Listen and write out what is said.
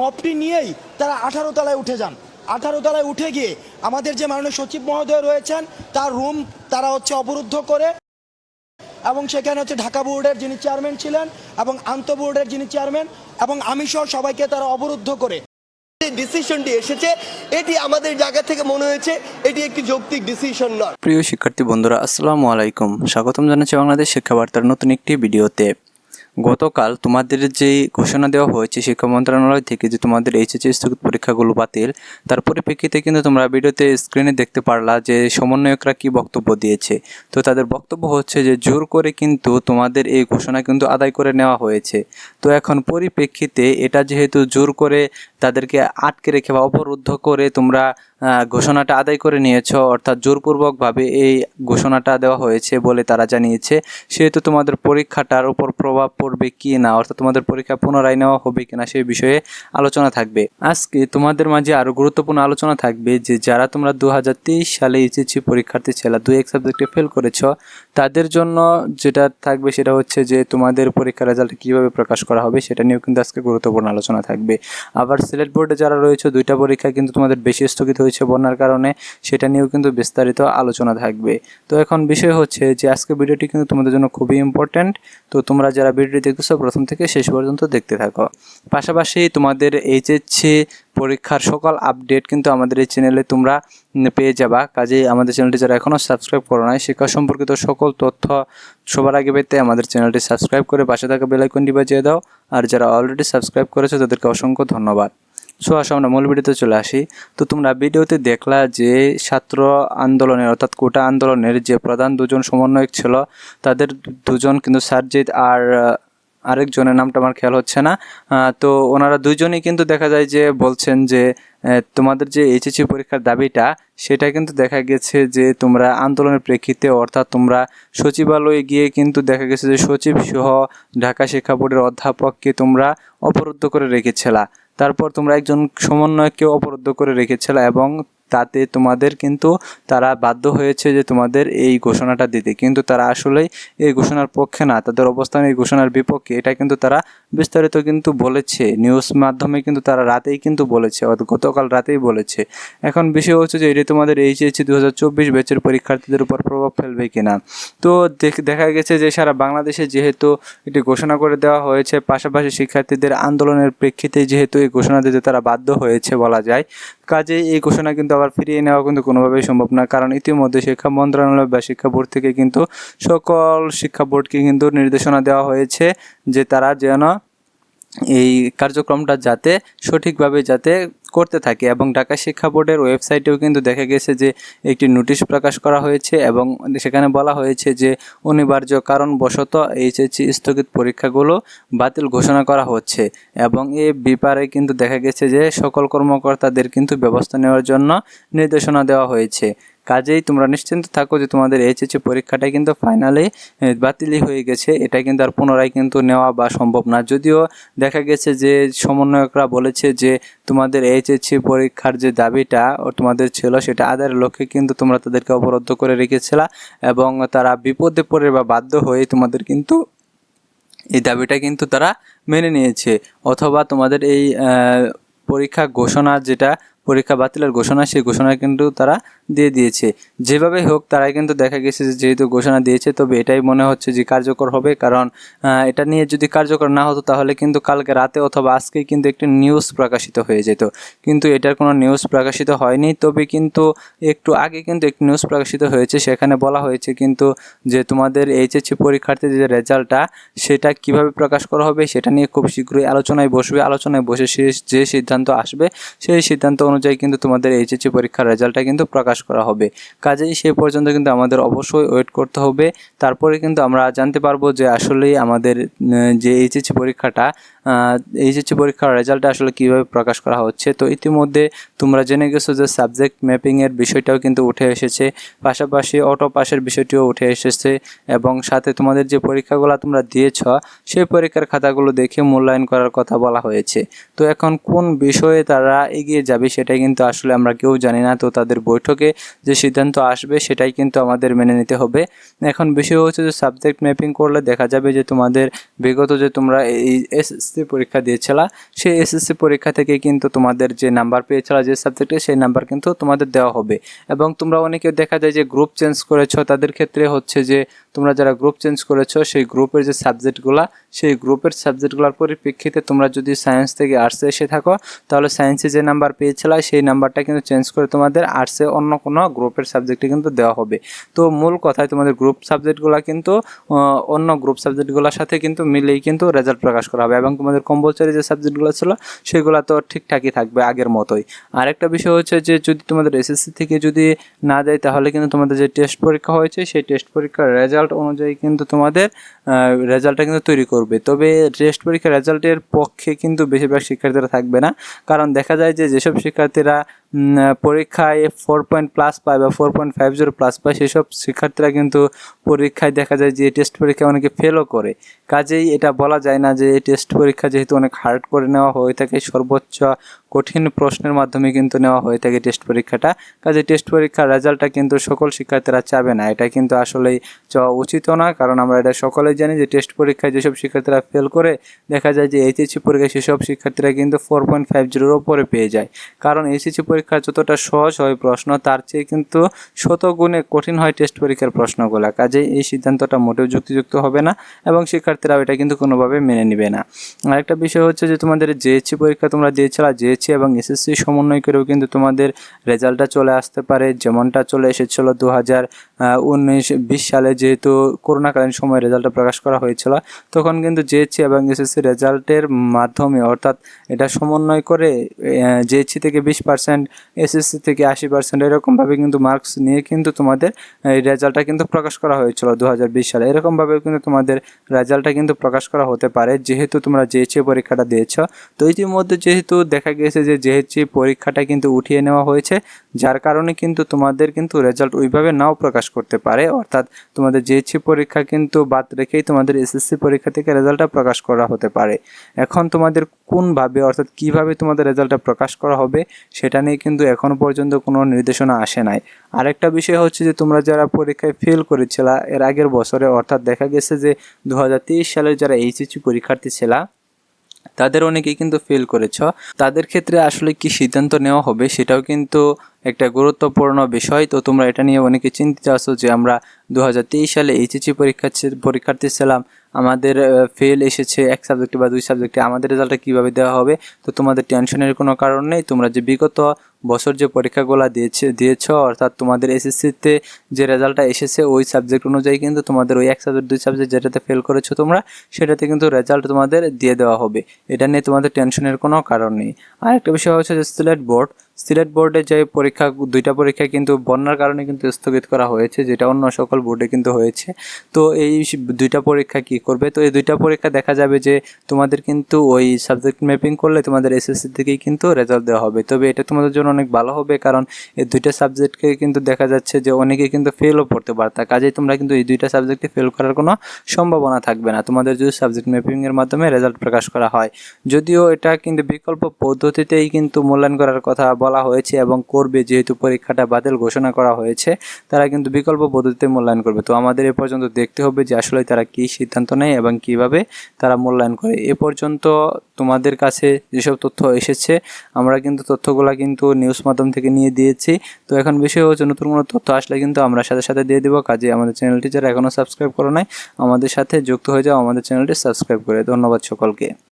মপটি নিয়েই তারা আঠারো তলায় উঠে যান। আঠারো তলায় উঠে গিয়ে আমাদের যে মাননীয় সচিব মহোদয় রয়েছেন, তার রুম তারা হচ্ছে অবরুদ্ধ করে এবং সেখানে হচ্ছে ঢাকা বোর্ডের যিনি চেয়ারম্যান ছিলেন এবং আন্ত বোর্ডের যিনি চেয়ারম্যান এবং আমি সহ সবাইকে তারা অবরুদ্ধ করে। ডিসিশনটি এসেছে, এটি আমাদের জায়গা থেকে মনে হয়েছে, এটি একটি যৌক্তিক ডিসিশন প্রিয় শিক্ষার্থী বন্ধুরা, আসসালামু আলাইকুম। স্বাগতম জানাচ্ছি বাংলাদেশ শিক্ষা বার্তার নতুন একটি ভিডিওতে। গতকাল তোমাদের যে ঘোষণা দেওয়া হয়েছে শিক্ষা মন্ত্রণালয় থেকে যে তোমাদের এইচএসসি স্থগিত পরীক্ষাগুলো বাতিল, তার পরিপ্রেক্ষিতে কিন্তু তোমরা ভিডিওতে স্ক্রিনে দেখতে পারলা যে সমন্বয়করা কি বক্তব্য দিয়েছে। তো তাদের বক্তব্য হচ্ছে যে জোর করে কিন্তু তোমাদের এই ঘোষণা কিন্তু আদায় করে নেওয়া হয়েছে। তো এখন পরিপ্রেক্ষিতে এটা যেহেতু জোর করে তাদেরকে আটকে রেখে বা অবরুদ্ধ করে তোমরা ঘোষণাটা আদায় করে নিয়েছ, অর্থাৎ জোরপূর্বকভাবে এই ঘোষণাটা দেওয়া হয়েছে বলে তারা জানিয়েছে। সেহেতু তোমাদের পরীক্ষাটার উপর প্রভাব পড়বে কি না, অর্থাৎ তোমাদের পরীক্ষা পুনরায় নেওয়া হবে কিনা সেই বিষয়ে আলোচনা থাকবে। আজকে তোমাদের মাঝে আরও গুরুত্বপূর্ণ আলোচনা থাকবে যে, যারা তোমরা দু হাজার তেইশ সালে এইচএসসি পরীক্ষার্থী ছিল, দুই এক সাবজেক্টে ফেল করেছ, তাদের জন্য যেটা থাকবে সেটা হচ্ছে যে, তোমাদের পরীক্ষার রেজাল্ট কীভাবে প্রকাশ করা হবে সেটা নিয়েও কিন্তু আজকে গুরুত্বপূর্ণ আলোচনা থাকবে। আবার সিলেট বোর্ডে যারা রয়েছে, দুইটা পরীক্ষা কিন্তু তোমাদের বেশি স্থগিত হয়েছে। বন্যার কারণে, সেটা নিয়েও কিন্তু বিস্তারিত আলোচনা থাকবে। তো এখন বিষয় হচ্ছে যে আজকে ভিডিওটি কিন্তু তোমাদের জন্য খুবই ইম্পর্ট্যান্ট তো তোমরা যারা ভিডিওটি দেখতেছো, প্রথম থেকে শেষ পর্যন্ত দেখতে থাকো। পাশাপাশি তোমাদের এইচএসসি পরীক্ষার সকল আপডেট কিন্তু আমাদের এই চ্যানেলে তোমরা পেয়ে যাবা। কাজেই আমাদের চ্যানেলটি যারা এখনও সাবস্ক্রাইব করো নাই শিক্ষা সম্পর্কিত সকল তথ্য সবার আগে পেতে আমাদের চ্যানেলটি সাবস্ক্রাইব করে পাশে থাকা বেলাইকনটি বাজিয়ে দাও। আর যারা অলরেডি সাবস্ক্রাইব করেছ, তাদেরকে অসংখ্য ধন্যবাদ। সো আসো আমরা মূল ভিডিওতে চলে আসি। তো তোমরা ভিডিওতে দেখলা যে ছাত্র আন্দোলনের অর্থাৎ কোটা আন্দোলনের যে প্রধান দুজন সমন্বয়ক ছিল, তাদের দুজন কিন্তু সারজিৎ আর আরেকজনের নামটা আমার খেয়াল হচ্ছে না। তো ওনারা দুজনেই কিন্তু দেখা যায় যে বলছেন যে তোমাদের যে এইচএসসি পরীক্ষার দাবিটা, সেটা কিন্তু দেখা গেছে যে তোমরা আন্দোলনের প্রেক্ষিতে, অর্থাৎ তোমরা সচিবালয়ে গিয়ে কিন্তু দেখা গেছে যে সচিব সহ ঢাকা শিক্ষা বোর্ডের অধ্যাপককে তোমরা অবরুদ্ধ করে রেখেছিলা। তারপর তোমরা একজন সমন্বয়ককে অবরুদ্ধ করে রেখেছিলা এবং তাতে তোমাদের কিন্তু তারা বাধ্য হয়েছে যে তোমাদের এই ঘোষণাটা দিতে। কিন্তু তারা আসলেই এই ঘোষণার পক্ষে না, তাদের অবস্থান এই ঘোষণার বিপক্ষে। এটা কিন্তু তারা বিস্তারিত কিন্তু বলেছে। নিউজ মাধ্যমে কিন্তু তারা রাতেই কিন্তু বলেছে গতকাল রাতেই বলেছে। এখন বিষয় হচ্ছে যে এটি তোমাদের এইচএসসি দু হাজার চব্বিশ ব্যাচের পরীক্ষার্থীদের উপর প্রভাব ফেলবে কিনা। তো দেখা গেছে যে সারা বাংলাদেশে যেহেতু এটি ঘোষণা করে দেওয়া হয়েছে, পাশাপাশি শিক্ষার্থীদের আন্দোলনের প্রেক্ষিতে যেহেতু এই ঘোষণা দিতে তারা বাধ্য হয়েছে বলা যায় কাজে এই ঘোষণা কিন্তু আবার ফিরিয়ে নেওয়া কিন্তু কোনোভাবেই সম্ভব না। কারণ ইতিমধ্যে শিক্ষা মন্ত্রণালয় বা শিক্ষা বোর্ড থেকে কিন্তু সকল শিক্ষা বোর্ডকে কিন্তু নির্দেশনা দেওয়া হয়েছে যে তারা যেন এই কার্যক্রমটা যাতে সঠিকভাবে যাতে করতে থাকে এবং ঢাকা শিক্ষা বোর্ডের ওয়েবসাইটেও কিন্তু দেখা গেছে যে একটি নোটিশ প্রকাশ করা হয়েছে এবং সেখানে বলা হয়েছে যে অনিবার্য কারণবশত এইচএসসি স্থগিত পরীক্ষাগুলো বাতিল ঘোষণা করা হচ্ছে এবং এ ব্যাপারে কিন্তু দেখা গেছে যে সকল কর্মকর্তাদের কিন্তু ব্যবস্থা নেওয়ার জন্য নির্দেশনা দেওয়া হয়েছে। কাজেই তোমরা নিশ্চিন্ত থাকো যে তোমাদের এইচএসসি পরীক্ষাটা কিন্তু ফাইনালি বাতিলই হয়ে গেছে। এটা কিন্তু আর পুনরায় কিন্তু নেওয়া বা সম্ভব না। যদিও দেখা গেছে যে সমন্বয়করা বলেছে যে তোমাদের এইচএসসি পরীক্ষার যে দাবিটা ও তোমাদের ছিল, সেটা আদায়ের লক্ষ্যে কিন্তু তোমরা তাদেরকে অবরুদ্ধ করে রেখেছিলা এবং তারা বিপদে পড়ে বা বাধ্য হয়ে তোমাদের কিন্তু এই দাবিটা কিন্তু তারা মেনে নিয়েছে। অথবা তোমাদের এই পরীক্ষা ঘোষণা যেটা, পরীক্ষা বাতিলের ঘোষণা, সেই ঘোষণা কিন্তু তারা দিয়ে দিয়েছে। যেভাবে হোক তারা কিন্তু দেখা গেছে যে যেহেতু ঘোষণা দিয়েছে, তবে এটাই মনে হচ্ছে যে কার্যকর হবে। কারণ এটা নিয়ে যদি কার্যকর না হতো, তাহলে কিন্তু কালকে রাতে অথবা আজকেই কিন্তু একটি নিউজ প্রকাশিত হয়ে যেত। কিন্তু এটার কোনো নিউজ প্রকাশিত হয়নি। তবে কিন্তু একটু আগে কিন্তু একটি নিউজ প্রকাশিত হয়েছে। সেখানে বলা হয়েছে কিন্তু যে তোমাদের এইচএসসি পরীক্ষার্থীদের যে রেজাল্টটা, সেটা কীভাবে প্রকাশ করা হবে, সেটা নিয়ে খুব শীঘ্রই আলোচনায় বসবে। আলোচনায় বসে যে সিদ্ধান্ত আসবে, সেই সিদ্ধান্ত অনুযায়ী কিন্তু তোমাদের এইচএসসি পরীক্ষার রেজাল্টটা কিন্তু প্রকাশ করা হবে। কাজেই সে পর্যন্ত কিন্তু আমাদের অবশ্যই ওয়েট করতে হবে। তারপরে কিন্তু আমরা জানতে পারব যে আসলেই আমাদের যে এইচএসসি পরীক্ষাটা এইচএসসি পরীক্ষার রেজাল্টটা আসলে কীভাবে প্রকাশ করা হচ্ছে। তো ইতিমধ্যে তোমরা জেনে গেছো যে সাবজেক্ট ম্যাপিংয়ের বিষয়টাও কিন্তু উঠে এসেছে। পাশাপাশি অটো পাসের বিষয়টিও উঠে এসেছে এবং সাথে তোমাদের যে পরীক্ষাগুলো তোমরা দিয়েছ, সেই পরীক্ষার খাতাগুলো দেখে মূল্যায়ন করার কথা বলা হয়েছে। তো এখন কোন বিষয়ে তারা এগিয়ে যাবে সেটা কিন্তু আসলে আমরা কেউ জানি না। তো তাদের বৈঠকে যে সিদ্ধান্ত আসবে সেটাই কিন্তু আমাদের মেনে নিতে হবে। এখন বিষয় হচ্ছে যে সাবজেক্ট ম্যাপিং করলে দেখা যাবে যে তোমাদের বিগত যে তোমরা এই এসএসসি পরীক্ষা দিয়েছিলা, সেই এসএসসি পরীক্ষা থেকে কিন্তু তোমাদের যে নাম্বার পেয়েছিলা, যে সাবজেক্টে সেই নাম্বার কিন্তু তোমাদের দেওয়া হবে। এবং তোমরা অনেকে দেখা যায় যে গ্রুপ চেঞ্জ করেছ, তাদের ক্ষেত্রে হচ্ছে যে তোমরা যারা গ্রুপ চেঞ্জ করেছ, সেই গ্রুপের যে সাবজেক্টগুলা সেই গ্রুপের সাবজেক্টগুলোর পরিপ্রেক্ষিতে তোমরা যদি সায়েন্স থেকে আর্টসে এসে থাকো, তাহলে সায়েন্সে যে নাম্বার পেয়েছিলা, সেই নাম্বারটা কিন্তু চেঞ্জ করে তোমাদের আর্টসে অন্য কোনো গ্রুপের সাবজেক্টে কিন্তু দেওয়া হবে। তো মূল কথায় তোমাদের গ্রুপ সাবজেক্টগুলো কিন্তু অন্য গ্রুপ সাবজেক্টগুলোর সাথে কিন্তু মিলেই কিন্তু রেজাল্ট প্রকাশ করা হবে। এবং তোমাদের কম্পালসারি যে সাবজেক্টগুলো ছিল, সেগুলো তো ঠিকঠাকই থাকবে আগের মতোই। আরেকটা বিষয় হচ্ছে যে, যদি তোমাদের এসএসসি থেকে যদি না দেয়, তাহলে কিন্তু তোমাদের যে টেস্ট পরীক্ষা হয়েছে, সেই টেস্ট পরীক্ষার রেজাল্ট অনুযায়ী কিন্তু তোমাদের রেজাল্টটা কিন্তু তৈরি করবে। তবে টেস্ট পরীক্ষার রেজাল্টের পক্ষে কিন্তু বেশিরভাগ শিক্ষার্থীরা থাকবে না। কারণ দেখা যায় যে যেসব শিক্ষার্থীরা পরীক্ষায় ফোর পয়েন্ট প্লাস পায় বা four point five zero plus পায়, সেসব শিক্ষার্থীরা কিন্তু পরীক্ষায় দেখা যায় যে টেস্ট পরীক্ষায় অনেকে ফেলও করে। কাজেই এটা বলা যায় না যে এই টেস্ট পরীক্ষা যেহেতু অনেক হার্ড করে নেওয়া হয়ে থাকে, সর্বোচ্চ কঠিন প্রশ্নের মাধ্যমে কিন্তু নেওয়া হয়ে থাকে টেস্ট পরীক্ষাটা। কাজে টেস্ট পরীক্ষার রেজাল্টটা কিন্তু সকল শিক্ষার্থীরা চাবে না। এটা কিন্তু আসলেই চাওয়া উচিতও না, কারণ আমরা এটা সকলেই জানি যে টেস্ট পরীক্ষায় যেসব শিক্ষার্থীরা ফেল করে, দেখা যায় যে এইচএসসি পরীক্ষায় সেসব শিক্ষার্থীরা কিন্তু ফোর পয়েন্ট ফাইভ জিরোর ওপরে পেয়ে যায়। কারণ এইচএসসি পরীক্ষা যতটা সহজ হয় প্রশ্ন, তার চেয়ে কিন্তু শত গুণে কঠিন হয় টেস্ট পরীক্ষার প্রশ্নগুলো। কাজেই এই সিদ্ধান্তটা মোটেও যুক্তিযুক্ত হবে না এবং শিক্ষার্থীরাও এটা কিন্তু কোনোভাবে মেনে নেবে না। আরেকটা বিষয় হচ্ছে যে তোমাদের জেএসসি পরীক্ষা তোমরা দিয়েছিলা জেএসসি এবং এসএসসি সমন্বয় করেও কিন্তু তোমাদের রেজাল্টটা চলে আসতে পারে। যেমনটা চলে এসেছিল দু হাজার উনিশ, বিশ সালে যেহেতু করোনাকালীন সময় রেজাল্টটা প্রকাশ করা হয়েছিল, তখন কিন্তু জেএসসি এবং এসএসসি রেজাল্টের মাধ্যমে অর্থাৎ এটা সমন্বয় করে জেএসসি থেকে বিশ পার্সেন্ট এসএসসি থেকে আশি পার্সেন্ট এরকমভাবে কিন্তু মার্কস নিয়ে কিন্তু তোমাদের রেজাল্টটা কিন্তু প্রকাশ করা হয়েছিল দু হাজার বিশ সালে। এরকমভাবে কিন্তু তোমাদের রেজাল্টটা কিন্তু প্রকাশ করা হতে পারে, যেহেতু তোমরা জেএসসি পরীক্ষাটা দিয়েছ। তো ইতিমধ্যে যেহেতু দেখা গেছে যে জেএসসি পরীক্ষাটা কিন্তু উঠিয়ে নেওয়া হয়েছে, যার কারণে কিন্তু তোমাদের কিন্তু রেজাল্ট ওইভাবে নাও প্রকাশ করতে পারে। অর্থাৎ তোমাদের জেএসসি পরীক্ষা কিন্তু বাদ রেখেই তোমাদের এসএসসি পরীক্ষা থেকে রেজাল্টটা প্রকাশ করা হতে পারে। এখন তোমাদের কোনভাবে, অর্থাৎ কীভাবে তোমাদের রেজাল্টটা প্রকাশ করা হবে, সেটা নিয়ে কিন্তু এখনও পর্যন্ত কোনো নির্দেশনা আসে নাই। আরেকটা বিষয় হচ্ছে যে তোমরা যারা পরীক্ষায় ফেল করেছিলা, এর আগের বছরে অর্থাৎ দেখা গেছে যে দু সালের যারা এইচএসসি পরীক্ষার্থী ছিলা, তাদের অনেকেই কিন্তু ফেল করেছ। তাদের ক্ষেত্রে আসলে কি সিদ্ধান্ত নেওয়া হবে সেটাও কিন্তু একটা গুরুত্বপূর্ণ বিষয়। তো তোমরা এটা নিয়ে অনেকে চিন্তিত আছো যে আমরা দু হাজার তেইশ সালে এইচএসসি পরীক্ষা পরীক্ষার্থী ছিলাম, আমাদের ফেল এসেছে এক সাবজেক্টে বা দুই সাবজেক্টে আমাদের রেজাল্টটা কীভাবে দেওয়া হবে? তো তোমাদের টেনশনের কোনো কারণ নেই। তোমরা যে বিগত বছর যে পরীক্ষাগুলো দিয়েছে, দিয়েছ, অর্থাৎ তোমাদের এসএসসিতে যে রেজাল্টটা এসেছে, ওই সাবজেক্ট অনুযায়ী কিন্তু তোমাদের ওই এক সাবজেক্ট, দুই সাবজেক্ট যেটাতে ফেল করেছ তোমরা, সেটাতে কিন্তু রেজাল্ট তোমাদের দিয়ে দেওয়া হবে। এটা নিয়ে তোমাদের টেনশনের কোনো কারণ নেই। আর একটা বিষয় হচ্ছে যে সিলেট বোর্ড সিলেট বোর্ডে যে পরীক্ষা, দুইটা পরীক্ষা কিন্তু বন্যার কারণে কিন্তু স্থগিত করা হয়েছে, যেটা অন্য সকল বোর্ডে কিন্তু হয়েছে। তো এই দুইটা পরীক্ষা কি করবে? তো এই দুইটা পরীক্ষা দেখা যাবে যে তোমাদের কিন্তু ওই সাবজেক্ট ম্যাপিং করলে তোমাদের এসএসসি থেকেই কিন্তু রেজাল্ট দেওয়া হবে। তবে এটা তোমাদের জন্য অনেক ভালো হবে, কারণ এই দুইটা সাবজেক্টকে কিন্তু দেখা যাচ্ছে যে অনেকে কিন্তু ফেলও পড়তে পারতা। কাজেই তোমরা কিন্তু এই দুইটা সাবজেক্টে ফেল করার কোনো সম্ভাবনা থাকবে না। তোমাদের যদি সাবজেক্ট ম্যাপিংয়ের মাধ্যমে রেজাল্ট প্রকাশ করা হয়, যদিও এটা কিন্তু বিকল্প পদ্ধতিতেই কিন্তু মূল্যায়ন করার কথা বলা হয়েছে এবং করবে যেহেতু পরীক্ষাটা বাতিল ঘোষণা করা হয়েছে, তারা কিন্তু বিকল্প পদ্ধতিতে মূল্যায়ন করবে। তো আমাদের এ পর্যন্ত দেখতে হবে যে আসলে তারা কী সিদ্ধান্ত নেয় এবং কীভাবে তারা মূল্যায়ন করে। এ পর্যন্ত তোমাদের কাছে যেসব তথ্য এসেছে, আমরা কিন্তু তথ্যগুলো কিন্তু নিউজ মাধ্যম থেকে নিয়ে দিয়েছি। তো এখন বিষয় হচ্ছে নতুন কোনো তথ্য আসলে কিন্তু আমরা সাথে সাথে দিয়ে দেবো। কাজে আমাদের চ্যানেলটি যারা এখনও সাবস্ক্রাইব করো নাই, আমাদের সাথে যুক্ত হয়ে যাও, আমাদের চ্যানেলটি সাবস্ক্রাইব করে। ধন্যবাদ সকলকে।